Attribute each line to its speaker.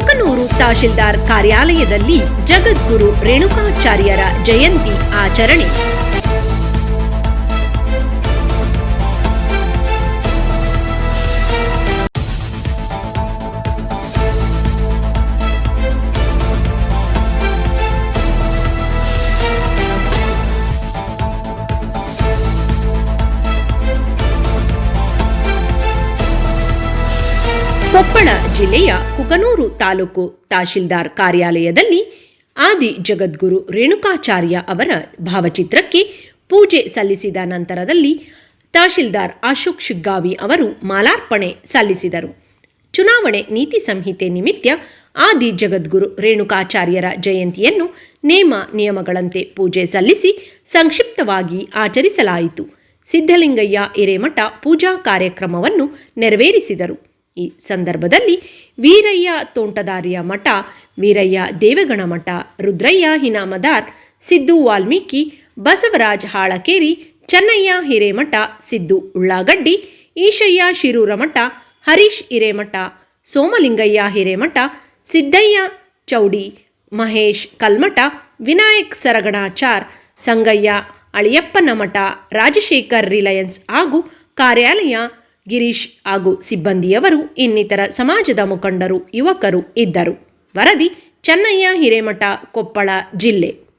Speaker 1: ಕುಕನೂರು ತಹಶೀಲ್ದಾರ್ ಕಾರ್ಯಾಲಯದಲ್ಲಿ ಜಗದ್ಗುರು ರೇಣುಕಾಚಾರ್ಯರ ಜಯಂತಿ ಆಚರಣೆ. ಕೊಪ್ಪಳ ಜಿಲ್ಲೆಯ ಕುಕನೂರು ತಾಲೂಕು ತಹಶೀಲ್ದಾರ್ ಕಾರ್ಯಾಲಯದಲ್ಲಿ ಆದಿ ಜಗದ್ಗುರು ರೇಣುಕಾಚಾರ್ಯ ಅವರ ಭಾವಚಿತ್ರಕ್ಕೆ ಪೂಜೆ ಸಲ್ಲಿಸಿದ ನಂತರದಲ್ಲಿ ತಹಶೀಲ್ದಾರ್ ಅಶೋಕ್ ಶಿಗ್ಗಾವಿ ಅವರು ಮಾಲಾರ್ಪಣೆ ಸಲ್ಲಿಸಿದರು. ಚುನಾವಣೆ ನೀತಿ ಸಂಹಿತೆ ನಿಮಿತ್ತ ಆದಿ ಜಗದ್ಗುರು ರೇಣುಕಾಚಾರ್ಯರ ಜಯಂತಿಯನ್ನು ನೇಮ ನಿಯಮಗಳಂತೆ ಪೂಜೆ ಸಲ್ಲಿಸಿ ಸಂಕ್ಷಿಪ್ತವಾಗಿ ಆಚರಿಸಲಾಯಿತು. ಸಿದ್ಧಲಿಂಗಯ್ಯ ಹಿರೇಮಠ ಪೂಜಾ ಕಾರ್ಯಕ್ರಮವನ್ನು ನೆರವೇರಿಸಿದರು. ಈ ಸಂದರ್ಭದಲ್ಲಿ ವೀರಯ್ಯ ತೋಂಟದಾರಿಯ ಮಠ, ವೀರಯ್ಯ ದೇವಗಣ ಮಠ, ರುದ್ರಯ್ಯ ಹಿನಾಮದಾರ್, ಸಿದ್ದು ವಾಲ್ಮೀಕಿ, ಬಸವರಾಜ್ ಹಾಳಕೇರಿ, ಚೆನ್ನಯ್ಯ ಹಿರೇಮಠ, ಸಿದ್ದು ಉಳ್ಳಾಗಡ್ಡಿ, ಈಶಯ್ಯ ಶಿರೂರ ಮಠ, ಹರೀಶ್ ಹಿರೇಮಠ, ಸೋಮಲಿಂಗಯ್ಯ ಹಿರೇಮಠ, ಸಿದ್ದಯ್ಯ ಚೌಡಿ, ಮಹೇಶ್ ಕಲ್ಮಠ, ವಿನಾಯಕ್ ಸರಗಣಾಚಾರ್, ಸಂಗಯ್ಯ ಅಳಿಯಪ್ಪನ ಮಠ, ರಾಜಶೇಖರ್ ರಿಲಯನ್ಸ್ ಹಾಗೂ ಕಾರ್ಯಾಲಯ ಗಿರೀಶ್ ಹಾಗೂ ಸಿಬ್ಬಂದಿಯವರು ಇನ್ನಿತರ ಸಮಾಜದ ಮುಖಂಡರು ಯುವಕರು ಇದ್ದರು. ವರದಿ ಚೆನ್ನಯ್ಯ ಹಿರೇಮಠ ಕೊಪ್ಪಳ ಜಿಲ್ಲೆ.